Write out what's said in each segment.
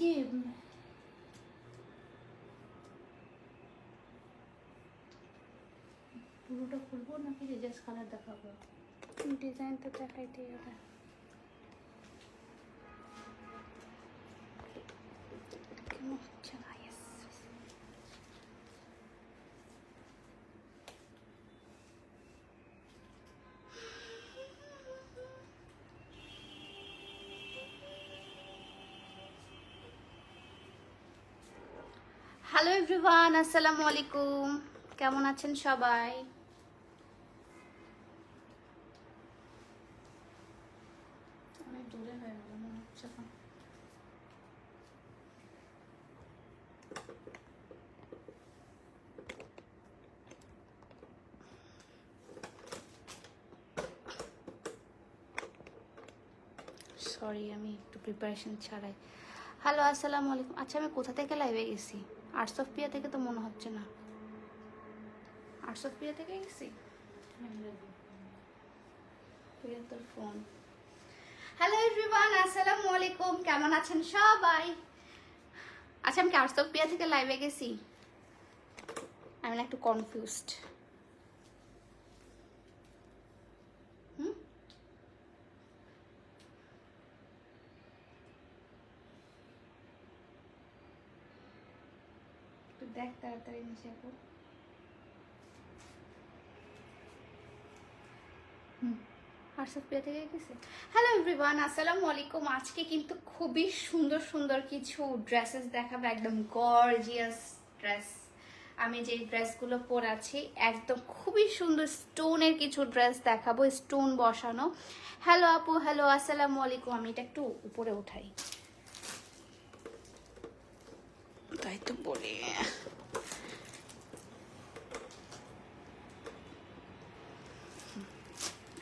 উম, পুরোটা খুলবো নাকি যে জাস্ট কালার দেখাবো? ডিজাইন তো দেখাইতেই হবে। হ্যালো এভরিওয়ান আসসালামু আলাইকুম কেমন আছেন সবাই? সরি আমি একটু প্রিপারেশন ছাড়াই। হ্যালো আসসালামু আলাইকুম। আচ্ছা আমি কোথা থেকে লাইভে গেছি? আর্টস অফ পিয়া থেকে তো মনে হচ্ছে না। আর্টস অফ পিয়া থেকে গেছি? ফোন হ্যালো এভরিওয়ান আসসালামু আলাইকুম। কেমন আছেন সবাই? আচ্ছা আমি কি আর্টস অফ পিয়া থেকে লাইভে গেছি? আমি একটু কনফিউজড দেখ তাড়াতাড়ি থেকে গেছে? হ্যালো এভরিওয়ান আসসালামু আলাইকুম। আজকে কিন্তু খুবই সুন্দর সুন্দর কিছু ড্রেসেস দেখাবো। একদম গর্জিয়াস ড্রেস আমি যে ড্রেসগুলো পরাছি একদম খুবই সুন্দর স্টোনের কিছু ড্রেস দেখাবো স্টোন বসানো। হ্যালো আপু হ্যালো আসসালামু আলাইকুম। আমি এটা একটু উপরে উঠাই। তাই তো বলি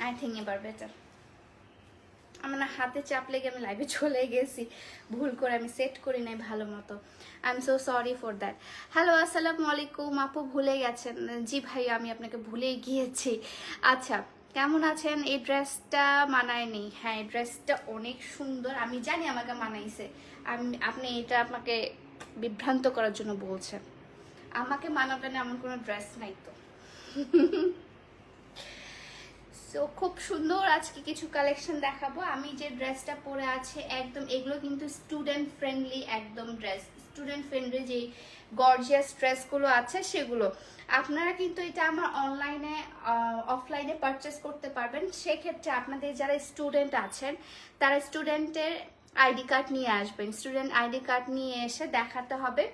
আই থিঙ্ক এবার বেটার আমার না হাতে চাপ লেগে আমি লাইভে চলে গেছি। ভুল করে আমি সেট করি নাই ভালো মতো। I am so sorry for that hello আসসালামু আলাইকুম। আপু ভুলে গেছেন? জি ভাই, আমি আপনাকে ভুলেই গিয়েছি। আচ্ছা কেমন আছেন? এই ড্রেসটা মানায়নি। হ্যাঁ এই ড্রেসটা অনেক সুন্দর। আমি জানি আমাকে মানাইছে। আমি আপনি এটা আমাকে বিভ্রান্ত করার জন্য বলছেন আমাকে মানাবে না এমন কোনো ড্রেস নাই তো। সো খুব সুন্দর আজকে কিছু কালেকশন দেখাবো। আমি যে ড্রেসটা পরে আছে, একদম এগুলো কিন্তু স্টুডেন্ট ফ্রেন্ডলি একদম ড্রেস স্টুডেন্ট ফ্রেন্ডলি যে গর্জিয়াস ড্রেসগুলো আছে, সেগুলো। আপনারা কিন্তু এটা আমার অনলাইনে অফলাইনে পারচেস করতে পারবেন। সেক্ষেত্রে আপনাদের যারা স্টুডেন্ট আছেন, তারা স্টুডেন্টের আইডি কার্ড নিয়ে আসবেন। স্টুডেন্ট আইডি কার্ড নিয়ে এসে দেখাতে হবে।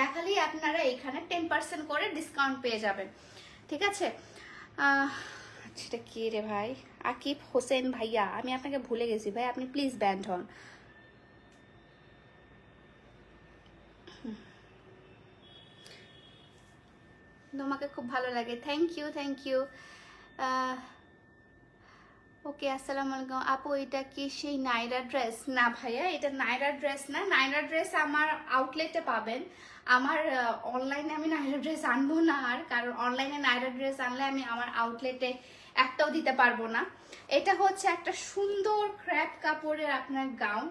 দেখালেই আপনারা এখানে টেন পার্সেন্ট করে ডিসকাউন্ট পেয়ে যাবেন। ঠিক আছে? সেটা কে রে ভাই? আকিব হোসেন ভাইয়া, আমি আপনাকে ভুলে গেছি ভাই, আপনি প্লিজ ব্যান্ড হন। তোমাকে খুব ভালো লাগে। Thank you thank you okay, আসসালামু আলাইকুম। আপু, এটা কি সেই নাইরা ড্রেস? না ভাইয়া, এটা নাইরা ড্রেস না। নাইরা ড্রেস আমার আউটলেটে পাবেন। আমার অনলাইনে আমি নাইরা ড্রেস আনব না আর, কারণ অনলাইনে নাইরা ড্রেস আনলে আমি আমার আউটলেটে একটাও দিতে পারব না। এটা হচ্ছে একটা সুন্দর ক্র্যাপ কাপড়ের আপনার গাউন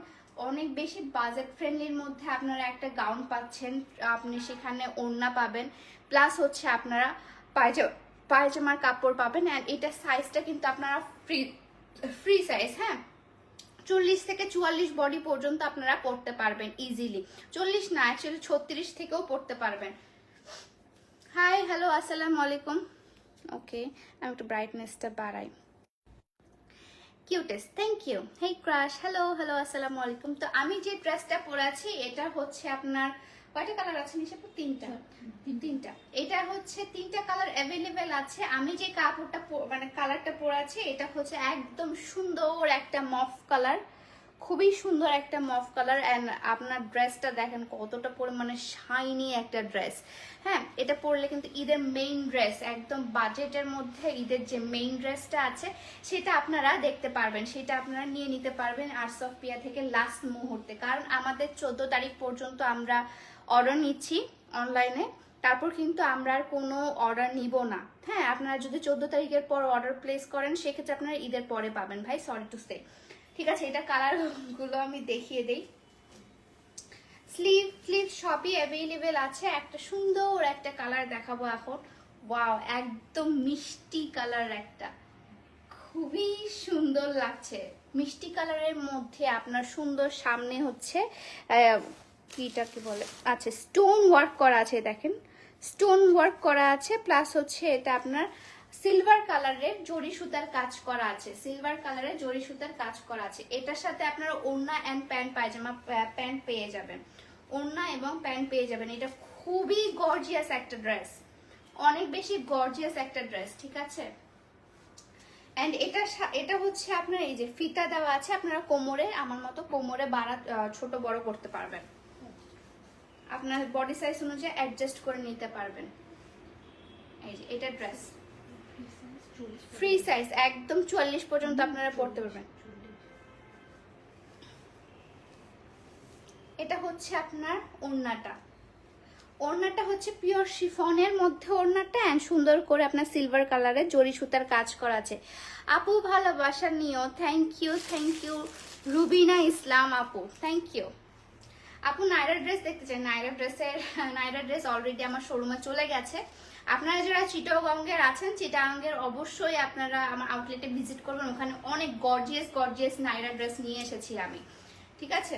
অনেক বেশি বাজেট ফ্রেন্ডলির মধ্যে আপনারা একটা গাউন পাচ্ছেন, আপনি সেখানে ওড়না পাবেন। প্লাস হচ্ছে আপনারা পায়জা, পায়জামার কাপড় পাবেন। অ্যান্ড এটা সাইজটা কিন্তু আপনারা ফ্রি ফ্রি সাইজ হ্যাঁ? চল্লিশ থেকে চুয়াল্লিশ বডি পর্যন্ত আপনারা পড়তে পারবেন ইজিলি চল্লিশ না অ্যাকচুয়ালি ছত্রিশ থেকেও পড়তে পারবেন। হাই হ্যালো আসসালামু আলাইকুম। ওকে আমি একটু ব্রাইটনেসটা বাড়াই। Cutest thank you hey crush hello hello আসসালামু আলাইকুম। তো আমি যে ড্রেসটা পরে আছি এটা হচ্ছে আপনার কয়টা কালার আছে নিশাপ তিনটা। তিনটা। এটা হচ্ছে তিনটা কালার অ্যাভেলেবেল আছে। আমি যে কাপড়টা মানে কালারটা পরে আছি এটা হচ্ছে একদম সুন্দর একটা মফ কালার খুবই সুন্দর একটা মফ কালার অ্যান্ড আপনার ড্রেসটা দেখেন কতটা পরিমাণে শাইনি একটা ড্রেস হ্যাঁ এটা পরলে কিন্তু ঈদের মেইন ড্রেস একদম বাজেটের মধ্যে ঈদের যে মেইন ড্রেসটা আছে সেটা আপনারা দেখতে পারবেন। সেটা আপনারা নিয়ে নিতে পারবেন আর্টস অফ পিয়া থেকে লাস্ট মুহূর্তে। কারণ আমাদের চোদ্দ তারিখ পর্যন্ত আমরা অর্ডার নিচ্ছি অনলাইনে তারপর কিন্তু আমরা আর কোনো অর্ডার নিব না। হ্যাঁ আপনারা যদি চোদ্দ তারিখের পর অর্ডার প্লেস করেন, সেক্ষেত্রে আপনারা ঈদের পরে পাবেন ভাই সরি টু সে ঠিক আছে, এটা কালারগুলো আমি দেখিয়ে দেই। স্লিভ ফ্লিভ সবই অ্যাভেলেবেল আছে। একটা সুন্দর একটা কালার দেখাবো এখন। ওয়াও একদম মিষ্টি কালার একটা। খুবই সুন্দর লাগছে। মিষ্টি কালারের মধ্যে আপনার সুন্দর সামনে হচ্ছে আহ, কিটা কি বলে? আচ্ছা স্টোন ওয়ার্ক করা আছে দেখেন। স্টোন ওয়ার্ক করা আছে প্লাস হচ্ছে এটা আপনার সিলভার কালারের জরি সুতার কাজ করা আছে। সিলভার কালারের জরি সুতার কাজ করা আছে। এটার সাথে আপনারা ওড়না অ্যান্ড প্যান্ট পায়জামা প্যান্ট পেয়ে যাবেন। ওড়না এবং প্যান্ট পেয়ে যাবেন। এটা খুবই গর্জিয়াস একটা ড্রেস অনেক বেশি গর্জিয়াস একটা ড্রেস ঠিক আছে? অ্যান্ড এটা এটা হচ্ছে আপনার এই যে ফিতা দেওয়া আছে আপনারা কোমরে আমার মতো কোমরে বাড়া ছোট বড় করতে পারবেন। আপনার বডি সাইজ অনুযায়ী অ্যাডজাস্ট করে নিতে পারবেন। এই এটা ড্রেস ফ্রি সাইজ একদম চুয়াল্লিশ পর্যন্ত আপনারা পড়তে পারবেন। এটা হচ্ছে আপনার ওড়নাটা। ওড়নাটা হচ্ছে পিওর শিফনের মধ্যে ওড়নাটা অ্যান্ড সুন্দর করে আপনার সিলভার কালারের জরি সুতার কাজ করা আছে। আপু, ভালোবাসা নিও। Thank you thank you Rubina Islam আপু থ্যাংক ইউ আপু নাইরা ড্রেস দেখতে চান নাইরা ড্রেসের নাইরা ড্রেস অলরেডি আমার শোরুমে চলে গেছে। আপনারা যারা চিটাগঙ্গের আছেন, চিটাগঙ্গের অবশ্যই আপনারা আমার আউটলেটে ভিজিট করবেন। ওখানে অনেক গর্জিয়াস গর্জিয়াস নাইরা ড্রেস নিয়ে এসেছি আমি। ঠিক আছে?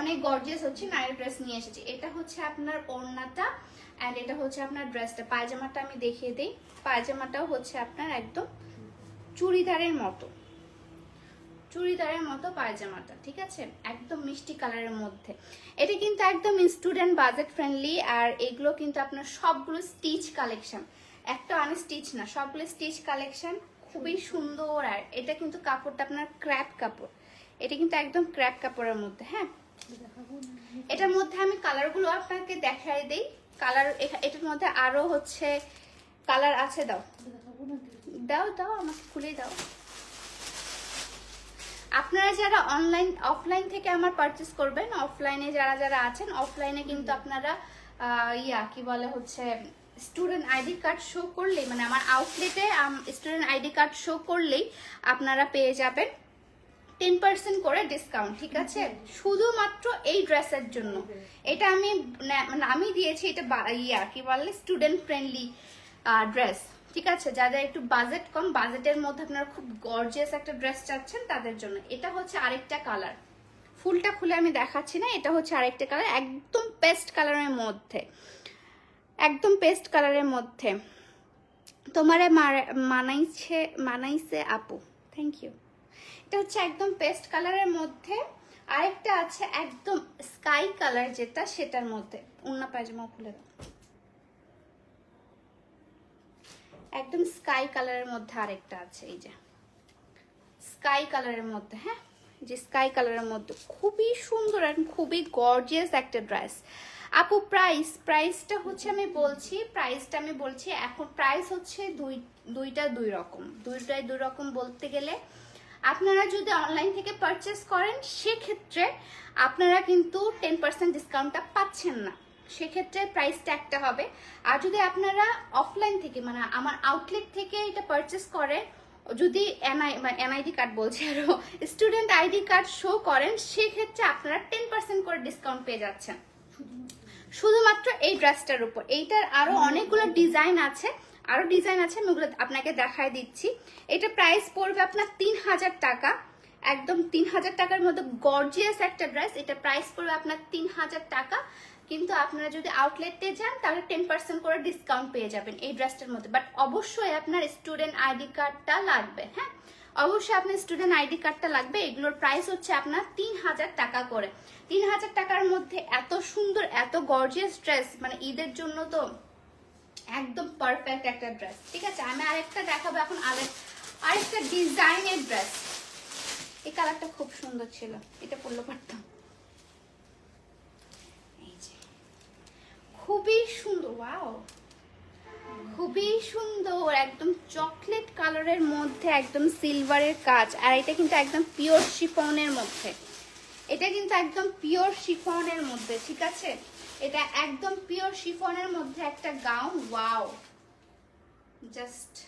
অনেক গর্জিয়াস হচ্ছে নাইরা ড্রেস নিয়ে এসেছি। এটা হচ্ছে আপনার ওড়নাটা অ্যান্ড এটা হচ্ছে আপনার ড্রেসটা পায়জামাটা আমি দেখিয়ে দিই। পায়জামাটাও হচ্ছে আপনার একদম চুড়িদারের মতো। চুড়িদারের মতো পায়জামাটা, ঠিক আছে? একদম মিষ্টি কালারের মধ্যে। এটা কিন্তু একদম স্টুডেন্ট বাজেট ফ্রেন্ডলি আর এগুলো কিন্তু আপনার সবগুলো স্টিচ কালেকশন একটা আনস্টিচ না, সবগুলো স্টিচ কালেকশন খুবই সুন্দর আর এটা কিন্তু কাপড়টা আপনার ক্র্যাপ কাপড়। এটা কিন্তু একদম ক্র্যাপ কাপড়ের মধ্যে হ্যাঁ? এটার মধ্যে আমি কালারগুলো আপনাকে দেখাই দেই। কালার এটার মধ্যে আরও হচ্ছে কালার আছে, দাও। দাও দাও, আমাকে খুলে দাও। আপনারা যারা অনলাইন অফলাইন থেকে আমার পারচেস করবেন অফলাইনে যারা যারা আছেন অফলাইনে কিন্তু আপনারা ইয়া কি বলে হচ্ছে স্টুডেন্ট আইডি কার্ড শো করলেই মানে আমার আউটলেটে স্টুডেন্ট আইডি কার্ড শো করলেই আপনারা পেয়ে যাবেন টেন পার্সেন্ট করে ডিসকাউন্ট ঠিক আছে? শুধুমাত্র এই ড্রেসের জন্য। এটা আমি না- মানে আমি দিয়েছি এটা ইয়া কি বলে স্টুডেন্ট ফ্রেন্ডলি ড্রেস ঠিক আছে যাদের একটু বাজেট কম বাজেটের মধ্যে আপনারা খুব গর্জিয়াস একটা ড্রেস চাচ্ছেন তাদের জন্য। এটা হচ্ছে আরেকটা কালার ফুলটা খুলে আমি দেখাচ্ছি না, এটা হচ্ছে আরেকটা কালার একদম পেস্ট কালারের মধ্যে। একদম পেস্ট কালারের মধ্যে। তোমারে মার- মানাইছে মানাইছে আপু। থ্যাংক ইউ এটা হচ্ছে একদম পেস্ট কালারের মধ্যে। আরেকটা আছে একদম স্কাই কালার যেটা, সেটার মধ্যে। উন্না পায়জামা খুলে দাও। একদম স্কাই কালারের মধ্যে আরেকটা আছে, এই যে। স্কাই কালারের মধ্যে হ্যাঁ? যে স্কাই কালারের মধ্যে খুবই সুন্দর আর খুবই গর্জিয়াস একটা ড্রেস আপু প্রাইস প্রাইসটা হচ্ছে আমি বলছি প্রাইসটা আমি বলছি, এখন প্রাইস হচ্ছে দুই, দুইটা দুই রকম। দুইটাই দুই রকম বলতে গেলে আপনারা যদি অনলাইন থেকে পারচেস করেন, সেক্ষেত্রে আপনারা কিন্তু টেন পার্সেন্ট ডিসকাউন্টটা পাচ্ছেন না। সেক্ষেত্রে প্রাইসটা একটা হবে। আর যদি আপনারা অফলাইন থেকে মানে আমার আউটলেট থেকে এটা পারচেস করেন, যদি এনআই এনআইডি কার্ড বলছে আরও স্টুডেন্ট আইডি কার্ড শো করেন, সেক্ষেত্রে আপনারা টেন পার্সেন্ট করে ডিসকাউন্ট পেয়ে যাচ্ছেন। শুধুমাত্র এই ড্রেসটার উপর। এইটার আরও অনেকগুলো ডিজাইন আছে, আরও ডিজাইন আছে, আমি ওগুলো আপনাকে দেখায় দিচ্ছি। এটা প্রাইস পড়বে আপনার তিন হাজার টাকা। একদম তিন হাজার টাকার মধ্যে গর্জিয়াস একটা ড্রেস এটা প্রাইস পড়বে আপনার তিন হাজার টাকা। কিন্তু আপনারা যদি আউটলেটে যান, তাহলে টেন পার্সেন্ট করে ডিসকাউন্ট পেয়ে যাবেন এই ড্রেসটার মধ্যে। বাট অবশ্যই আপনার স্টুডেন্ট আইডি কার্ডটা লাগবে হ্যাঁ? অবশ্যই আপনার স্টুডেন্ট আইডি কার্ডটা লাগবে, এগুলোর প্রাইস হচ্ছে আপনার তিন হাজার টাকা করে। তিন হাজার টাকার মধ্যে এত সুন্দর, এত গর্জিয়াস ড্রেস মানে ঈদের জন্য তো একদম পারফেক্ট একটা ড্রেস ঠিক আছে? আমি আরেকটা দেখাবো এখন, আরেক, আরেকটা ডিজাইনের ড্রেস এই কালারটা খুব সুন্দর ছিল, এটা পরলে পারতাম এই যে খুবই সুন্দর, ওয়াও। খুবই সুন্দর, একদম চকলেট কালারের মধ্যে, একদম সিলভারের কাজ, আর এটা কিন্তু একদম পিওর শিফনের মধ্যে। এটা কিন্তু একদম পিওর শিফনের মধ্যে, ঠিক আছে? এটা একদম পিওর শিফনের মধ্যে একটা গাউন, ওয়াও। জাস্ট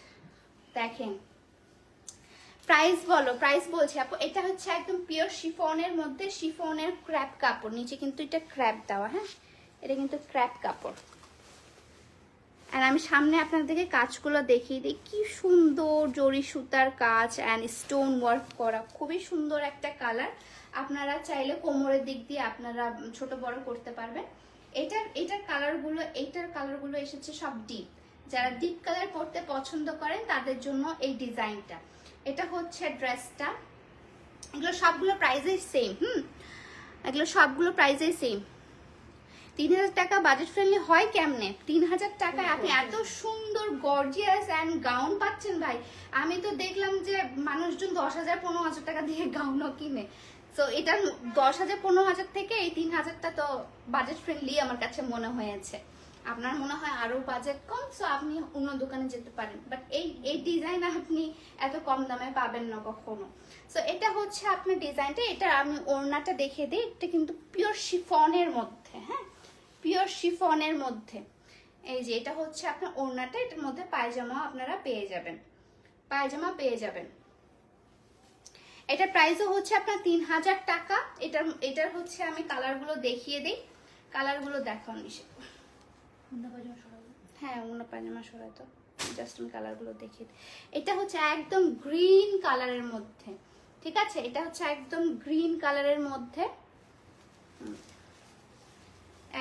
দেখেন। প্রাইস বলো, প্রাইস বলছি আপু, এটা হচ্ছে একদম পিওর শিফনের মধ্যে, শিফনের ক্র্যাপ কাপড়, নিচে কিন্তু এটা ক্র্যাপ দেওয়া হ্যাঁ? এটা কিন্তু ক্র্যাপ কাপড়। আর আমি সামনে আপনাদেরকে কাজগুলো দেখিয়ে দিই। কি সুন্দর জরি সুতার কাজ অ্যান্ড স্টোন ওয়ার্ক করা। খুবই সুন্দর একটা কালার আপনারা চাইলে কোমরের দিক দিয়ে আপনারা ছোট বড় করতে পারবেন। এটার এটার কালারগুলো এইটার কালারগুলো এসেছে সব ডিপ যারা ডিপ কালার পরতে পছন্দ করেন, তাদের জন্য এই ডিজাইনটা এটা হচ্ছে ড্রেসটা এগুলো সবগুলো প্রাইসেই সেম হুম? এগুলো সবগুলো প্রাইসেই সেম তিন হাজার টাকা বাজেট ফ্রেন্ডলি হয় কেমনে? তিন হাজার টাকায় আপনি এত সুন্দর গর্জিয়াস অ্যান্ড গাউন পাচ্ছেন ভাই। আমি তো দেখলাম যে মানুষজন দশ হাজার পনেরো হাজার টাকা দিয়ে গাউনও কিনে। তো এটা দশ হাজার পনেরো হাজার থেকে এই তিন হাজারটা তো বাজেট ফ্রেন্ডলি আমার কাছে মনে হয়েছে। আপনার মনে হয় আরও বাজেট কম সো আপনি অন্য দোকানে যেতে পারেন। বাট এই এই ডিজাইন আপনি এত কম দামে পাবেন না কখনো। সো এটা হচ্ছে আপনার ডিজাইনটা এটা আমি ওড়নাটা দেখিয়ে দিই। এটা কিন্তু পিওর শিফনের মধ্যে হ্যাঁ? পিওর শিফনের মধ্যে। এই যে এটা হচ্ছে আপনার ওড়নাটা এটার মধ্যে পায়জামা আপনারা পেয়ে যাবেন। পায়জামা পেয়ে যাবেন। এটার প্রাইসও হচ্ছে আপনার তিন হাজার টাকা। এটার এটার হচ্ছে আমি কালারগুলো দেখিয়ে দিই। কালারগুলো দেখাও নিষেধ হ্যাঁ অন্য পায়জামা সরাই তো। জাস্ট আমি কালারগুলো দেখিয়ে দিই। এটা হচ্ছে একদম গ্রিন কালারের মধ্যে। ঠিক আছে? এটা হচ্ছে একদম গ্রিন কালারের মধ্যে।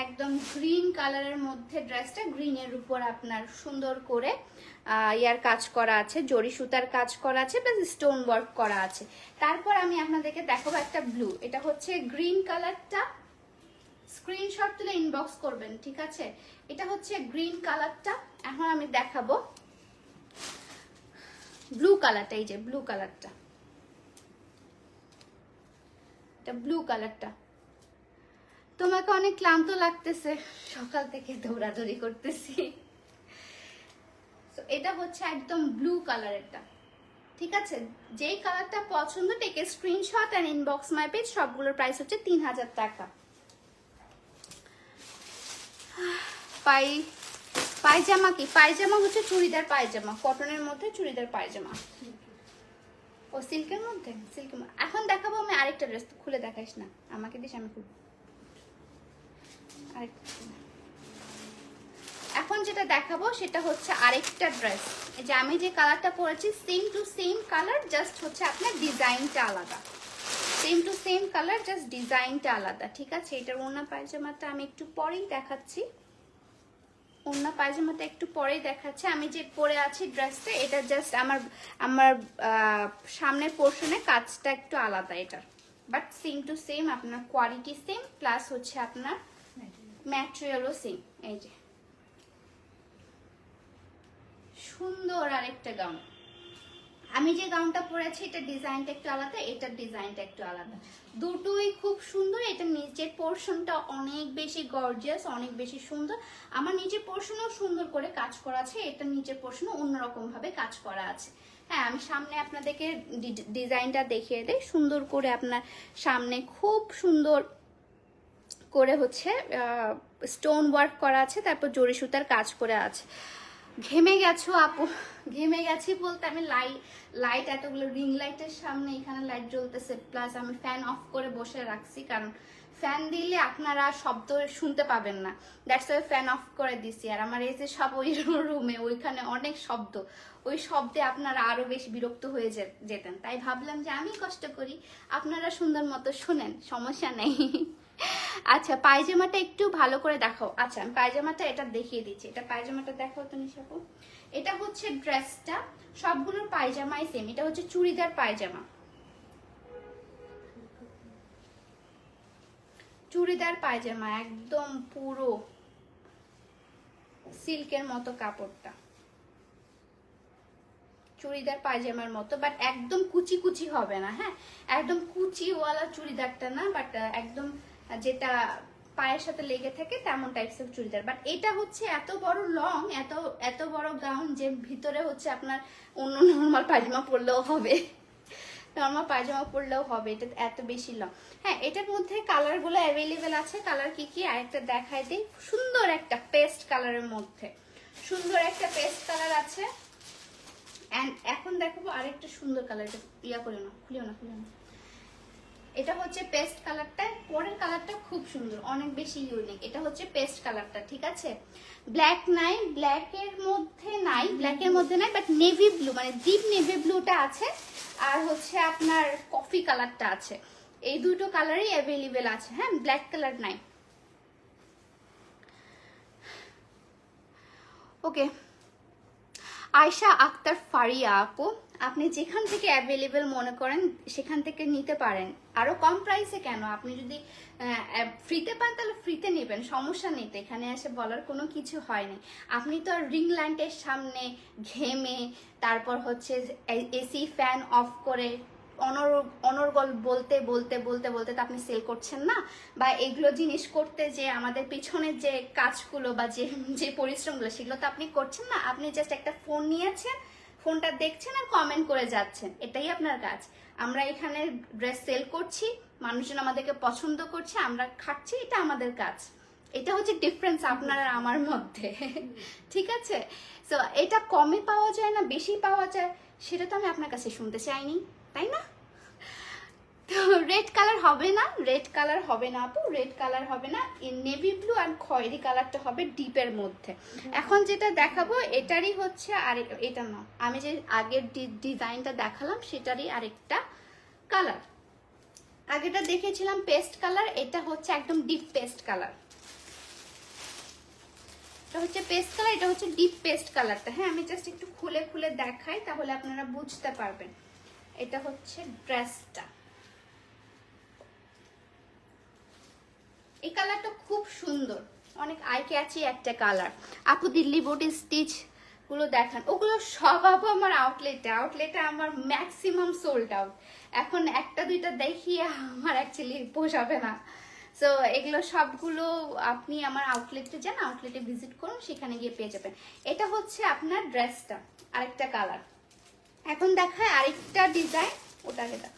একদম গ্রিন কালারের মধ্যে ড্রেসটা গ্রিনের উপর আপনার সুন্দর করে ইয়ার কাজ করা আছে, জরি সুতার কাজ করা আছে প্লাস স্টোন ওয়ার্ক করা আছে। তারপর আমি আপনাদেরকে দেখাবো একটা ব্লু এটা হচ্ছে গ্রিন কালারটা স্ক্রিনশট তুলে ইনবক্স করবেন, ঠিক আছে? এটা হচ্ছে গ্রিন কালারটা এখন আমি দেখাবো ব্লু কালারটা এই যে ব্লু কালারটা এটা ব্লু কালারটা তোমাকে অনেক ক্লান্ত লাগতেছে। সকাল থেকে দৌড়াদৌড়ি করতেছি। So, এটা হচ্ছে একদম ব্লু কালারেরটা ঠিক আছে? যেই কালারটা পছন্দ take screenshot and inbox my page সবগুলোর প্রাইস হচ্ছে তিন হাজার টাকা। পাই পায়জামা কি? পায়জামা হচ্ছে চুড়িদার পায়জামা। কটনের মধ্যে চুড়িদার পায়জামা। ও সিল্কের মধ্যে? সিল্কের এখন দেখাবো আমি আরেকটা ড্রেস খুলে দেখাইস না। আমাকে দিস আমি খুব খুলে। এখন যেটা দেখাবো সেটা হচ্ছে আরেকটা ড্রেস যে আমি যে কালারটা পরেছি same to same colour just হচ্ছে আপনার ডিজাইনটা আলাদা। Same to same colour just ডিজাইনটা আলাদা, ঠিক আছে? এটার ওড়না পায়জামাটা আমি একটু পরেই দেখাচ্ছি। ওড়না পায়জামাটা একটু পরেই দেখাচ্ছি। আমি যে পরে আছি ড্রেসটা এটা জাস্ট আমার আমার সামনের পোর্শনে কাজটা একটু আলাদা এটার। বাট সেম টু সেম আপনার কোয়ালিটি সেম প্লাস হচ্ছে আপনার ম্যাটেরিয়ালও সেম এই যে। সুন্দর আরেকটা গাউন আমি যে গাউনটা পরেছি, এটা ডিজাইনটা একটু আলাদা, এটার ডিজাইনটা একটু আলাদা। দুটোই খুব সুন্দর, এটা নিচের পোর্শনটা অনেক বেশি গর্জিয়াস অনেক বেশি সুন্দর। আমার নিচের পোর্শনও সুন্দর করে কাজ করা আছে, এটা নিচের পোর্শনও অন্যরকম ভাবে কাজ করা আছে। হ্যাঁ আমি সামনে আপনাদেরকে ডিজাইনটা দেখিয়ে দিই। সুন্দর করে আপনার সামনে খুব সুন্দর করে হচ্ছে স্টোন ওয়ার্ক করা আছে, তারপর জরি সুতার কাজ করে আছে। ঘেমে গেছো আপু, ঘেমে গেছি বলতে আমি লাইট লাইট এতগুলো রিং লাইটের সামনে এখানে লাইট জ্বলতেছে প্লাস আমি ফ্যান অফ করে বসে রাখছি, কারণ ফ্যান দিলে আপনারা শব্দ শুনতে পাবেন না। দ্যাটস ওয়াই ফ্যান অফ করে দিছি। আর আমার এসে সব ওই রুমে ওইখানে অনেক শব্দ। ওই শব্দে আপনারা আরও বেশ বিরক্ত হয়ে যেতেন। তাই ভাবলাম যে আমি কষ্ট করি। আপনারা সুন্দর মতো শুনেন, সমস্যা নেই। আচ্ছা পায়জামাটা একটু ভালো করে দেখাও। আচ্ছা আমি পায়জামাটা এটা দেখিয়ে দিচ্ছি। এটা পায়জামাটা দেখাও তো নিশাপু। এটা হচ্ছে ড্রেসটা। সবগুলোর পায়জামাই সেম এটা হচ্ছে চুড়িদার পায়জামা। চুড়িদার পায়জামা, একদম পুরো সিল্কের মতো কাপড়টা। চুড়িদার পায়জামার মতো বাট একদম কুচি কুচি হবে না হ্যাঁ? একদম কুচিওয়ালা চুড়িদারটা না বাট একদম যেটা পায়ের সাথে লেগে থাকে তেমন টাইপস অফ চুড়িদার। বাট এটা হচ্ছে এত বড় লং এত এত বড় গাউন যে ভিতরে হচ্ছে আপনার অন্য নর্মাল পায়জামা পরলেও হবে। নর্মাল পায়জামা পরলেও হবে, এটা এত বেশি লং হ্যাঁ এটার মধ্যে কালারগুলো অ্যাভেলেবেল আছে। কালার কি কি? আরেকটা দেখায় দিই। সুন্দর একটা পেস্ট কালারের মধ্যে। সুন্দর একটা পেস্ট কালার আছে। অ্যান্ড এখন দেখাবো আরেকটা সুন্দর কালার এটা ইয়া করে না, খুলিও না খুলিও না। এটা হচ্ছে পেস্ট কালারটা, পরের কালারটা খুব সুন্দর, অনেক বেশি ইউনিক এটা হচ্ছে পেস্ট কালারটা, ঠিক আছে? ব্ল্যাক নাই ব্ল্যাকের মধ্যে নাই ব্ল্যাকের মধ্যে নাই বাট নেভি ব্লু মানে ডিপ নেভি ব্লুটা আছে, আর হচ্ছে আপনার কফি কালারটা আছে। এই দুটো কালারই অ্যাভেলেবেল আছে হ্যাঁ? ব্ল্যাক কালার নাই। ওকে আয়শা আক্তার ফারিয়া আপু আপনি যেখান থেকে অ্যাভেলেবেল মনে করেন, সেখান থেকে নিতে পারেন। আরও কম প্রাইসে কেন? আপনি যদি ফ্রিতে পান, তাহলে ফ্রিতে নেবেন। সমস্যা নেই তো, এখানে এসে বলার কোনো কিছু হয়নি। আপনি তো আর রিং ল্যান্ডের সামনে ঘেমে, তারপর হচ্ছে এসি ফ্যান অফ করে অনর, অনর্গল বলতে বলতে বলতে বলতে তো আপনি সেল করছেন না? বা এগুলো জিনিস করতে যে আমাদের পিছনের যে কাজগুলো বা যে যে পরিশ্রমগুলো, সেগুলো তো আপনি করছেন না। আপনি জাস্ট একটা ফোন নিয়েছেন ফোনটা দেখছেন আর কমেন্ট করে যাচ্ছেন। এটাই আপনার কাজ। আমরা এখানে ড্রেস সেল করছি, মানুষজন আমাদেরকে পছন্দ করছে, আমরা খাচ্ছি, এটা আমাদের কাজ। এটা হচ্ছে ডিফারেন্স আপনার আর আমার মধ্যে। ঠিক আছে? সো এটা কমে পাওয়া যায় না, বেশি পাওয়া যায়, সেটা তো আমি আপনার কাছে শুনতে চাইনি, তাই না? তো রেড কালার হবে না রেড কালার হবে না আপু রেড কালার হবে না নেভি ব্লু আর খয়েরি কালারটা হবে ডিপের মধ্যে। এখন যেটা দেখাবো এটারই হচ্ছে আর এটা না আমি যে আগের ডিজাইনটা দেখালাম সেটারই আরেকটা কালার আগেটা দেখেছিলাম পেস্ট কালার এটা হচ্ছে একদম ডিপ পেস্ট কালার এটা হচ্ছে পেস্ট কালার এটা হচ্ছে ডিপ পেস্ট কালারটা হ্যাঁ আমি জাস্ট একটু খুলে খুলে দেখাই তাহলে আপনারা বুঝতে পারবেন। এটা হচ্ছে ড্রেসটা এই কালারটা খুব সুন্দর। অনেক আই ক্যাচি একটা কালার। আপু দিল্লি বডি স্টিচগুলো দেখান। ওগুলো সব আপু আমার আউটলেটে আউটলেটে আমার ম্যাক্সিমাম সোল্ড আউট এখন একটা, দুইটা দেখিয়ে আমার অ্যাকচুয়ালি পোষাবে না। সো এগুলো সবগুলো আপনি আমার আউটলেটে যান আউটলেটে ভিজিট করুন, সেখানে গিয়ে পেয়ে যাবেন। এটা হচ্ছে আপনার ড্রেসটা আরেকটা কালার। এখন দেখায় আরেকটা ডিজাইন ওটাকে দেখ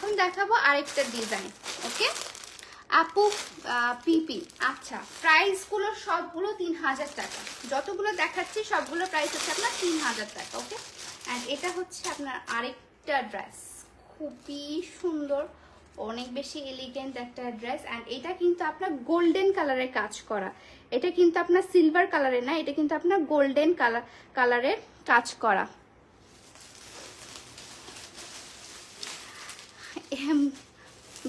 এখন দেখাবো আরেকটা ডিজাইন ওকে আপু পিপি আচ্ছা প্রাইসগুলো সবগুলো তিন হাজার টাকা। যতগুলো দেখাচ্ছি, সবগুলো প্রাইস হচ্ছে আপনার তিন হাজার টাকা ওকে অ্যান্ড এটা হচ্ছে আপনার আরেকটা ড্রেস খুবই সুন্দর, অনেক বেশি এলিগেন্ট একটা ড্রেস অ্যান্ড এটা কিন্তু আপনার গোল্ডেন কালারের কাজ করা। এটা কিন্তু আপনার সিলভার কালারের না, এটা কিন্তু আপনার গোল্ডেন কালার কালারের কাজ করা।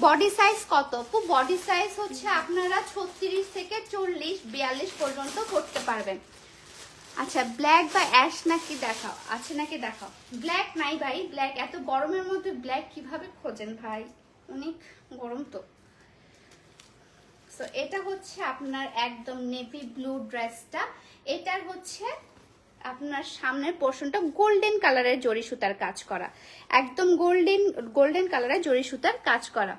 বডি সাইজ কত? বডি সাইজ হচ্ছে আপনারা ছত্রিশ থেকে চল্লিশ, বিয়াল্লিশ পর্যন্ত করতে পারবেন। আচ্ছা ব্ল্যাক বা অ্যাশ নাকি দেখাও? আছে নাকি দেখাও? ব্ল্যাক নাই ভাই ব্ল্যাক এত গরমের মধ্যে ব্ল্যাক কীভাবে খোঁজেন ভাই? অনেক গরম তো। সো এটা হচ্ছে আপনার একদম নেভি ব্লু ড্রেসটা এটার হচ্ছে আপনার সামনের পোর্শনটা গোল্ডেন কালারের জরি সুতার কাজ করা। একদম গোল্ডেন গোল্ডেন কালারের জরি সুতার কাজ করা।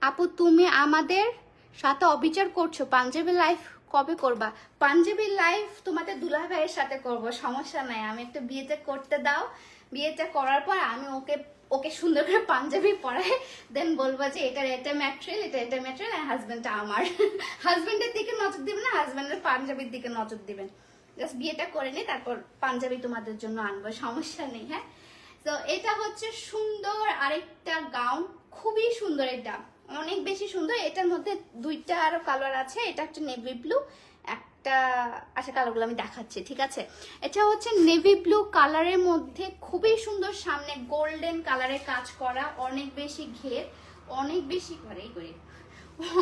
আপু, তুমি আমাদের সাথে অবিচার করছ। পাঞ্জাবি লাইফ কবে করবা? পাঞ্জাবি লাইফ তোমাদের দুলাভাইয়ের সাথে করব, সমস্যা নাই। আমি একটু বিয়েতে করতে দাও। বিয়েটা করার পর আমি ওকে ওকে সুন্দর করে পাঞ্জাবি পরাই। দেন বলব যে এটার, এটা ম্যাটেরিয়াল এটা এটা ম্যাটেরিয়াল আর হাজব্যান্ডটা আমার। হাজব্যান্ডের দিকে নজর দিবেন না হাজব্যান্ডের পাঞ্জাবির দিকে নজর দিবেন। জাস্ট বিয়েটা করে নি, তারপর পাঞ্জাবি তোমাদের জন্য আনব, সমস্যা নেই হ্যাঁ? তো এটা হচ্ছে সুন্দর আরেকটা গাউন খুবই সুন্দর এটা। অনেক বেশি সুন্দর, এটার মধ্যে দুইটা আরও কালার আছে, এটা হচ্ছে নেভি ব্লু একটা আচ্ছা কালারগুলো আমি দেখাচ্ছি, ঠিক আছে? এটা হচ্ছে নেভি ব্লু কালারের মধ্যে খুবই সুন্দর সামনে গোল্ডেন কালারের কাজ করা, অনেক বেশি ঘের, অনেক বেশি করে এই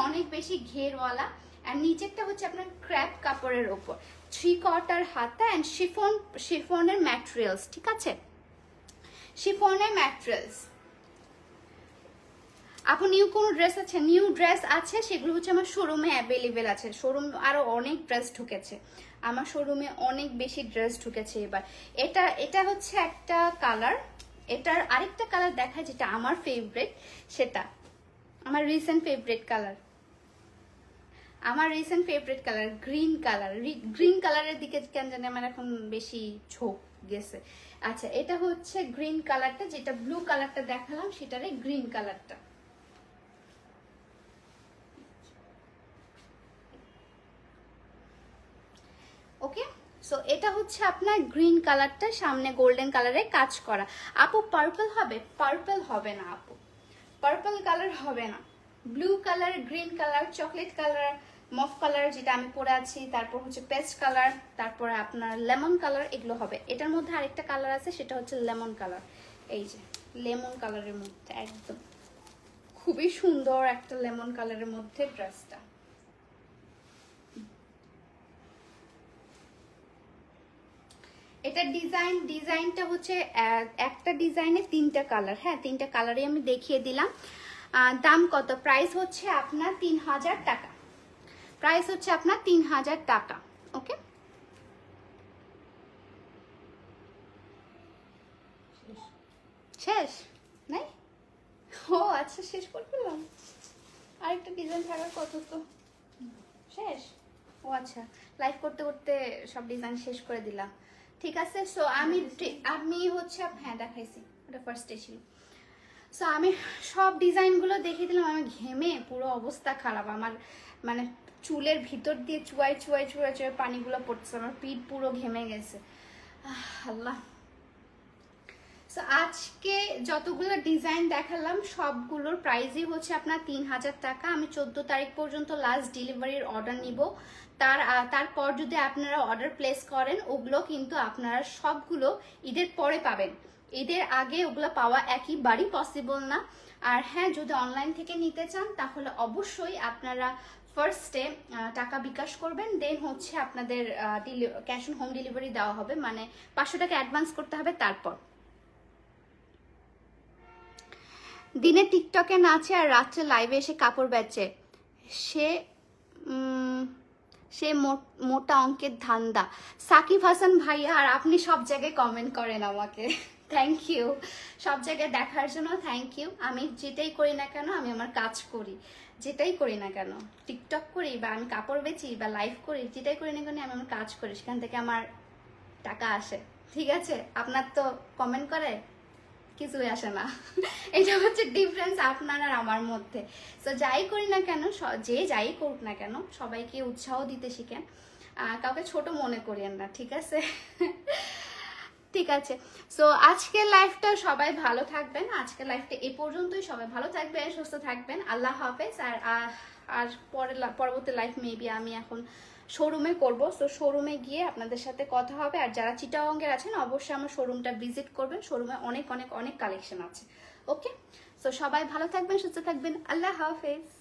অনেক বেশি ঘেরওয়ালা। আর নিচেরটা হচ্ছে আপনার ক্র্যাপ কাপড়ের ওপর। থ্রি কোয়ার্টার হাতা অ্যান্ড শিফন শিফনের ম্যাটেরিয়ালস ঠিক আছে? শিফনের ম্যাটেরিয়ালস আপু নিউ কোনো ড্রেস আছে? নিউ ড্রেস আছে, সেগুলো হচ্ছে আমার শোরুমে অ্যাভেলেবেল আছে। শোরুম আরও অনেক ড্রেস ঢুকেছে। আমার শোরুমে অনেক বেশি ড্রেস ঢুকেছে এবার। এটা এটা হচ্ছে একটা কালার এটার আরেকটা কালার দেখায় যেটা আমার ফেভারেট সেটা। আমার রিসেন্ট ফেভারেট কালার আমার recent favourite colour green colour green কালারের দিকে কেন জানি আমার এখন বেশি ঝোঁক গেছে। আচ্ছা এটা হচ্ছে গ্রিন কালারটা যেটা ব্লু কালারটা দেখালাম, সেটারে গ্রিন কালারটা সো এটা হচ্ছে আপনার গ্রিন কালারটা সামনে গোল্ডেন কালারে কাজ করা। আপু পার্পল হবে? পার্পল হবে না, আপু। পার্পল কালার হবে না। Blue colour green colour chocolate colour mauve colour যেটা আমি পরে আছি, তারপর হচ্ছে পেস্ট কালার তারপরে আপনার লেমন কালার এগুলো হবে। এটার মধ্যে আরেকটা কালার আছে, সেটা হচ্ছে লেমন কালার এই যে লেমন কালারের মধ্যে, একদম। খুবই সুন্দর একটা লেমন কালারের মধ্যে ড্রেসটা এটা ডিজাইন, ডিজাইনটা হচ্ছে একটা ডিজাইনে তিনটা কালার। হ্যাঁ তিনটা কালারই আমি দেখিয়ে দিলাম। দাম কত? প্রাইস হচ্ছে আপনার তিন হাজার টাকা। প্রাইস হচ্ছে আপনার তিন হাজার টাকা, ওকে? শেষ? নাই? ও আচ্ছা শেষ করে ফেললাম। আরেকটা ডিজাইন থাকার কত তো। শেষ? ও আচ্ছা। লাইভ করতে করতে সব ডিজাইন শেষ করে দিলাম। ঠিক আছে? সো আমি আমি হচ্ছে হ্যাঁ দেখাইছি। ওটা ফার্স্টে ছিল। সো আমি সব ডিজাইনগুলো দেখিয়ে দিলাম। আমি ঘেমে পুরো অবস্থা খারাপ। আমার মানে চুলের ভিতর দিয়ে চুয়াই চুয়াই চুয়াই চুয়াই পানিগুলো পড়ছে আমার পিঠ পুরো ঘেমে গেছে। আল্লাহ। সো আজকে যতগুলো ডিজাইন দেখালাম সবগুলোর প্রাইসই হচ্ছে আপনার তিন হাজার টাকা। আমি চোদ্দ তারিখ পর্যন্ত লাস্ট ডেলিভারির অর্ডার নিব। তার তারপর যদি আপনারা অর্ডার প্লেস করেন, ওগুলো কিন্তু আপনারা সবগুলো ঈদের পরে পাবেন। ঈদের আগে ওগুলো পাওয়া একইবারই পসিবল না। আর হ্যাঁ যদি অনলাইন থেকে নিতে চান, তাহলে অবশ্যই আপনারা ফার্স্টে টাকা বিকাশ করবেন দেন হচ্ছে আপনাদের ক্যাশ অন হোম ডেলিভারি দেওয়া হবে। মানে পাঁচশো টাকা অ্যাডভান্স করতে হবে তারপর। দিনে টিকটকে নাচে আর রাত্রে লাইভে এসে কাপড় বেচে। সে সে মোটা অঙ্কের ধান্দা। সাকিব হাসান ভাইয়া, আর আপনি সব জায়গায় কমেন্ট করেন আমাকে। থ্যাংক ইউ সব জায়গায় দেখার জন্য থ্যাংক ইউ আমি যেটাই করি না কেন, আমি আমার কাজ করি। যেটাই করি না কেন টিকটক করি বা আমি কাপড় বেচি বা লাইভ করি, যেটাই করি না কেন, আমি আমার কাজ করি। সেখান থেকে আমার টাকা আসে। ঠিক আছে? আপনার তো কমেন্ট করে? কিছুই আসে না। এটা হচ্ছে ডিফারেন্স আপনার আর আমার মধ্যে। তো যাই করি না কেন, স- যে যাই করুক না কেন, সবাইকে উৎসাহ দিতে শিখেন কাউকে ছোট মনে করিয়েন না, ঠিক আছে? ঠিক আছে। সো আজকের লাইফটা সবাই ভালো থাকবেন। আজকের লাইফটা এ পর্যন্তই সবাই ভালো থাকবেন, সুস্থ থাকবেন। আল্লাহ হাফেজ। আর আর পরে পরবর্তী লাইফ মেবি আমি এখন শোরুমে করব। তো শোরুমে গিয়ে আপনাদের সাথে কথা হবে। আর যারা চিটাগঙ্গের আছেন, অবশ্যই আমার শোরুমটা ভিজিট করবেন। শোরুমে অনেক অনেক অনেক কালেকশন আছে। ওকে সো সবাই ভালো থাকবেন, সুস্থ থাকবেন। আল্লাহ হাফেজ।